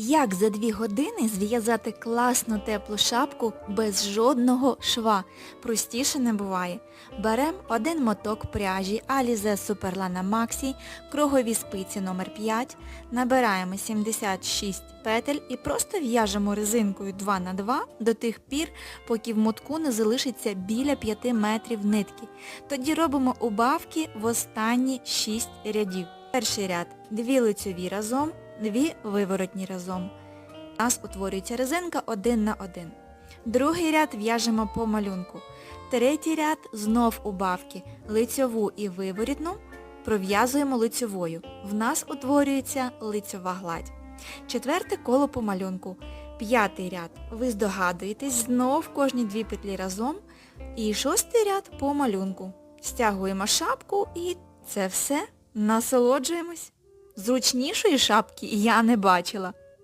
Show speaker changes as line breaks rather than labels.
Як за дві години зв'язати класну теплу шапку без жодного шва? Простіше не буває. Беремо один моток пряжі Alize Superlana Maxi, кругові спиці номер 5 набираємо 76 петель і просто в'яжемо резинкою 2 на 2 до тих пір, поки в мотку не залишиться біля 5 метрів нитки. Тоді робимо убавки в останні 6 рядів. Перший ряд дві лицьові разом, дві виворотні разом. У нас утворюється резинка один на один. Другий ряд в'яжемо по малюнку. Третій ряд знов убавки. Лицьову і виворітну пров'язуємо лицьовою. В нас утворюється лицьова гладь. Четверте коло по малюнку. П'ятий ряд. Ви здогадуєтесь, знов кожні дві петлі разом. І шостий ряд по малюнку. Стягуємо шапку і це все. Насолоджуємось. Зручнішої шапки я не бачила.